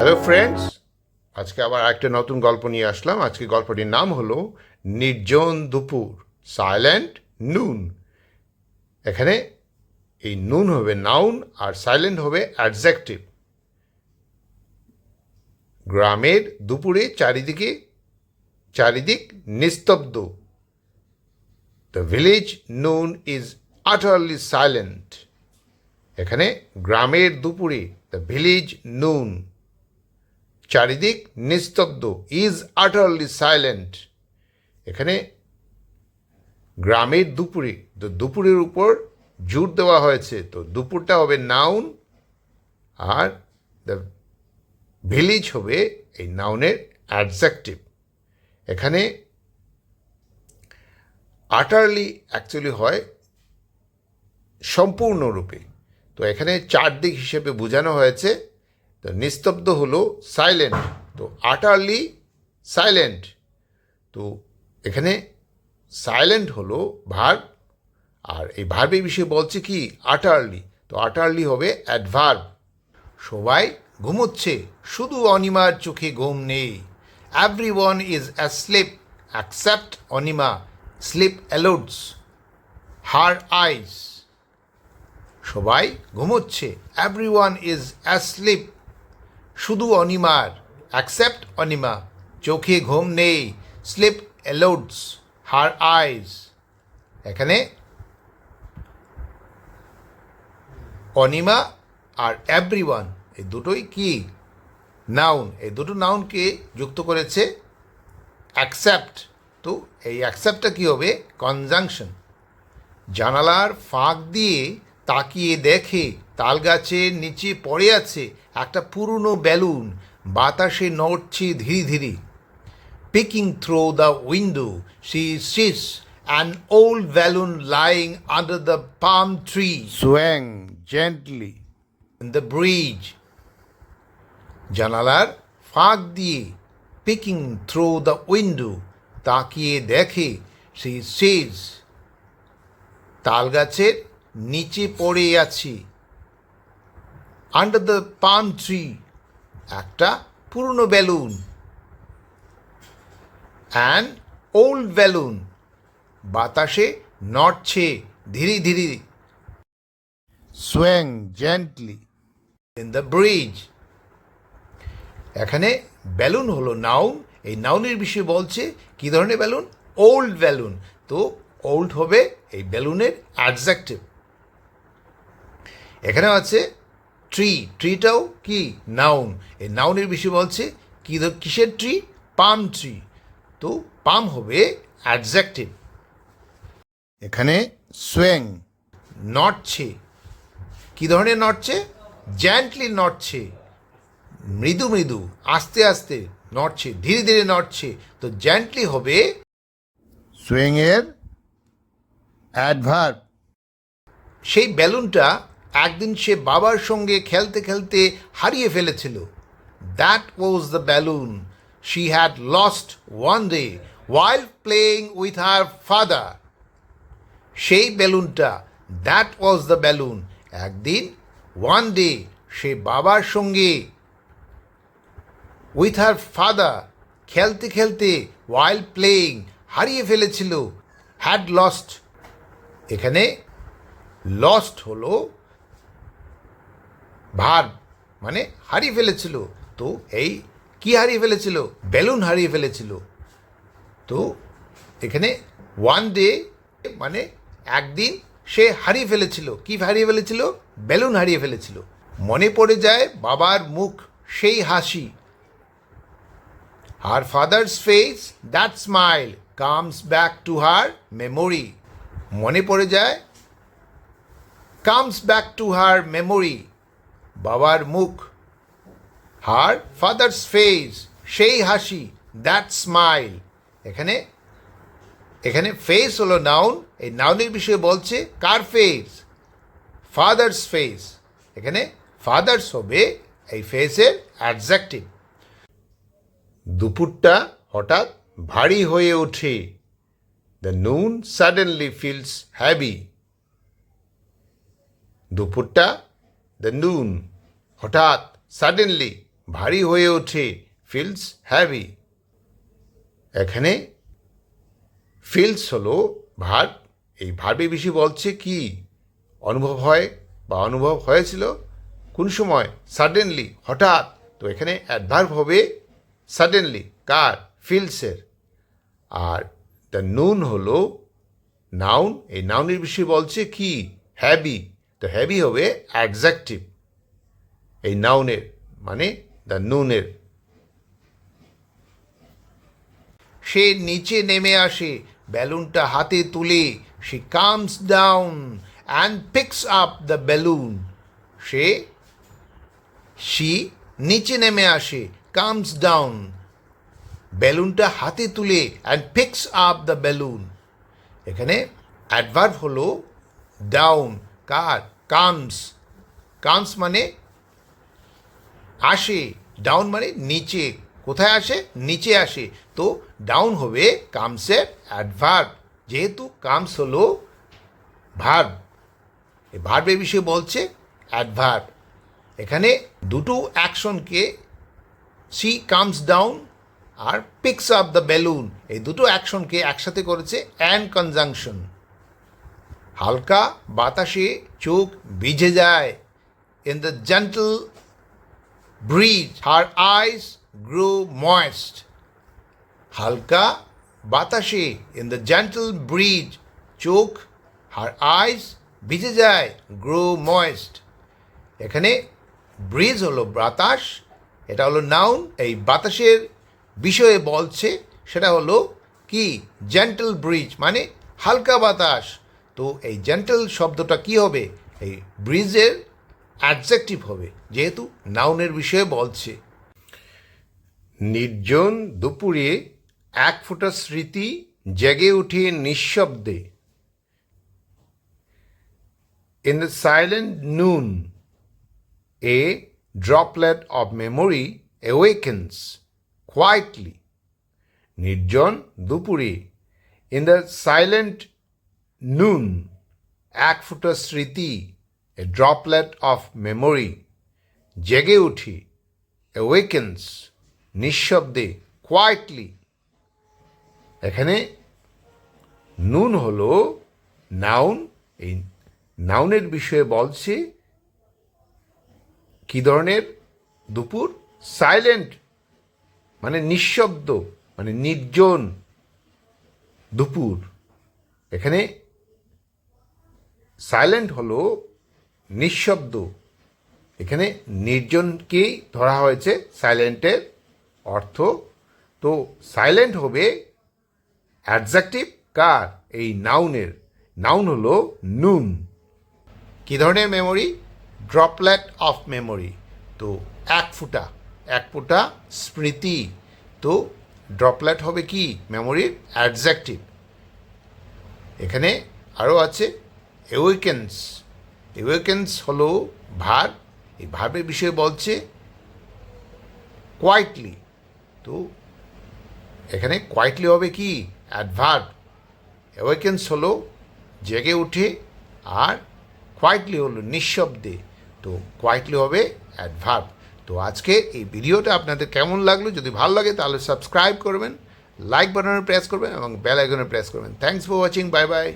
Hello friends আজকে আবার একটা নতুন গল্প নিয়ে আসলাম। আজকে গল্পটির নাম হলো নির্জন দুপুর সাইলেন্ট নুন এখানে এই নুন হবে নাউন আর সাইলেন্ট হবে অ্যাডজেক্টিভ গ্রামের দুপুরে চারিদিকে, চারিদিক নিস্তব্ধ। The village noon is utterly silent এখানে গ্রামের দুপুরে দ্য ভিলেজ নুন চারিদিক নিস্তব্ধ ইজ আটারলি সাইলেন্ট এখানে গ্রামের দুপুরে, তো দুপুরের উপর জোর দেওয়া হয়েছে, তো দুপুরটা হবে নাউন আর দ্য ভিলেজ হবে এই নাউনের অ্যাডজেক্টিভ এখানে আটারলি অ্যাকচুয়ালি হয় সম্পূর্ণরূপে। তো এখানে চার দিক হিসেবে বোঝানো হয়েছে তো নিস্তব্ধ হলো সাইলেন্ট তো আটারলি সাইলেন্ট তো এখানে সাইলেন্ট হলো ভার্ব আর এই ভার্বের বিষয়ে বলছে কি? আটারলি তো আটারলি হবে অ্যাডভার্ব সবাই ঘুমোচ্ছে, শুধু অনিমার চোখে ঘুম নেই। Every one is asleep except Anima. Sleep eludes her eyes সবাই ঘুমোচ্ছে। এভরি ওয়ান ইজ অ্যাসলিপ শুধু অনিমার অ্যাকসেপ্ট অনিমা, চোখে ঘুম নেই স্লিপ অ্যালোডস হার আইস এখানে অনিমা আর এভরি ওয়ান এই দুটোই কি? নাউন এই দুটো নাউনকে যুক্ত করেছে অ্যাকসেপ্ট তো এই অ্যাকসেপ্টটা কী হবে? কনজাংশন জানালার ফাঁক দিয়ে তাকিয়ে দেখে তাল গাছের নিচে পড়ে আছে একটা পুরনো বেলুন বাতাসে নড়ছে ধীরে ধীরে। Peeking through the window she sees an old balloon lying under the palm tree swaying gently the breeze জানালার ফাঁক দিয়ে পিকিং থ্রো দ্য উইন্ডো তাকিয়ে দেখে সেজ তাল গাছের নিচে পড়ে আছি। আন্ডার দ্য পাম ট্রি একটা পুরনো বেলুন অ্যান ওল্ড বেলুন বাতাসে নড়ছে ধীরে ধীরে। Swaying gently in the breeze এখানে বেলুন হলো নাউন এই নাউনের বিষয়ে বলছে কি ধরনের বেলুন ওল্ড বেলুন তো ওল্ড হবে এই বেলুনের অ্যাডজেক্টিভ এখানে আছে ট্রি ট্রিটাও কি? নাউন এই নাউনের বিষয়ে বলছে কি কিসের ট্রি পাম ট্রি তো পাম হবে অ্যাডজেক্টিভ এখানে সোয়াং নড়ছে। কি ধরনের নড়ছে? জ্যান্টলি নড়ছে। মৃদু মৃদু, আস্তে আস্তে নড়ছে, ধীরে ধীরে নড়ছে। তো জ্যান্টলি হবে সুইংয়ের অ্যাডভার্ব সেই বেলুনটা একদিন সে বাবার সঙ্গে খেলতে খেলতে হারিয়ে ফেলেছিল। That was the balloon she had lost one day while playing with her father সেই বেলুনটা দ্যাট ওয়াজ দ্য বেলুন একদিন ওয়ান ডে সে বাবার সঙ্গে উইথ হার ফাদার খেলতে খেলতে ওয়াইল প্লেয়িং হারিয়ে ফেলেছিল। হ্যাড লস্ট এখানে লস্ট হলো ভার মানে হারিয়ে ফেলেছিল। তো এই কি হারিয়ে ফেলেছিল? বেলুন হারিয়ে ফেলেছিল। তো এখানে ওয়ান ডে মানে একদিন সে হারিয়ে ফেলেছিল। কি হারিয়ে ফেলেছিল? বেলুন হারিয়ে ফেলেছিল। মনে পড়ে যায় বাবার মুখ সেই হাসি। Her father's face, that smile comes back to her memory. মনে পড়ে যায় comes back to her memory. বাবার মুখ হার ফাদার্স ফেস সেই হাসি দ্যাট স্মাইল এখানে এখানে ফেস হলো নাউন এই নাউনের বিষয়ে বলছে কার ফেস ফাদার্স ফেস এখানে ফাদার্স হবে এই ফেসের অ্যাডজেক্টিভ দুপুরটা হঠাৎ ভারী হয়ে ওঠে। The noon suddenly feels heavy দুপুরটা the noon হঠাৎ সাডেনলি ভারী হয়ে ওঠে ফিলস হ্যাভি এখানে ফিলস হলো ভার্ব এই ভার্বে বেশি বলছে কি? অনুভব হয়, বা অনুভব হয়েছিল? কোন সময়? সাডেনলি হঠাৎ, তো এখানে অ্যাডভার্ব হবে সাডেনলি কার? ফিলসের আর দ্য নুন হলো নাউন এই নাউনের বিষয়ে বলছে কি? হ্যাভি তো হ্যাভি হবে অ্যাডজেক্টিভ এই নাউনের মানে দ্য নুনের সে নিচে নেমে আসে বেলুনটা হাতে তুলে সে comes down and picks up the balloon say C নিচে নেমে আসে কামস ডাউন বেলুনটা হাতে তুলে and picks up the balloon এখানে অ্যাডভার্ব হলো ডাউন কার? কামস। কামস মানে আসে, ডাউন মানে নিচে। কোথায় আসে? নিচে আসে। তো ডাউন হবে কামসের অ্যাডভার্ব যেহেতু কামস হলো ভার্ব এই ভার্বের বিষয়ে বলছে অ্যাডভার্ব এখানে দুটো অ্যাকশনকে সি কামস ডাউন আর পিক্স আপ দ্য বেলুন। এই দুটো অ্যাকশনকে একসাথে করেছে অ্যান্ড কনজাংশন। হালকা বাতাসে চোখ ভিজে যায়। In the gentle breeze her eyes grow moist হালকা বাতাসে ইন দ্য জেন্টল ব্রিজ চোখ হার আইস ভিজে যায় গ্রো ময়েস্ট এখানে ব্রিজ হলো বাতাস, এটা হলো নাউন এই বাতাসের বিষয়ে বলছে, সেটা হলো কি? জেন্টল ব্রিজ মানে হালকা বাতাস। তো এই জেন্টল শব্দটা কি হবে? এই ব্রিজের অ্যাডজেক্টিভ হবে। যেহেতু নাউনের বিষয়ে বলছে। নির্জন দুপুরে এক ফোঁটা স্মৃতি জেগে উঠে নিঃশব্দে। In the silent noon a droplet of memory awakens quietly নির্জন দুপুরে ইন দ্য সাইলেন্ট নুন এক ফুটা স্মৃতি এ ড্রপলেট অফ মেমোরি জেগে উঠি অ্যাওয়েকেন্স নিঃশব্দে কোয়াইটলি এখানে নুন হলো নাউন এই নাউনের বিষয়ে বলছে, কি ধরনের? দুপুর সাইলেন্ট মানে নিঃশব্দ মানে নির্জন, দুপুর। এখানে সাইলেন্ট হলো নিঃশব্দ। এখানে নির্জনকেই ধরা হয়েছে সাইলেন্টের অর্থ। তো সাইলেন্ট হবে অ্যাডজেক্টিভ কার? এই নাউনের নাউন হলো নুন কি ধরনের মেমোরি ড্রপলেট অফ মেমোরি তো এক ফুটা এক ফুটা স্মৃতি। তো ড্রপলেট হবে কি? মেমোরির অ্যাডজেক্টিভ এখানে আরও আছে এওয়েকেন্স এওয়েকেন্স হলো ভার। এই ভার্বের বিষয়ে বলছে কোয়াইটলি তো এখানে কোয়াইটলি হবে কি? অ্যাডভার্ব অ্যাওয়েকেন্স হলো জেগে উঠে আর কোয়াইটলি হলো নিঃশব্দে। তো কোয়াইটলি হবে অ্যাডভার্ব তো আজকে এই ভিডিওটা আপনাদের কেমন লাগল? যদি ভালো লাগে তাহলে সাবস্ক্রাইব করবেন লাইক বাটনে প্রেস করবেন এবং বেল আইকনে প্রেস করবেন। Thanks for watching bye bye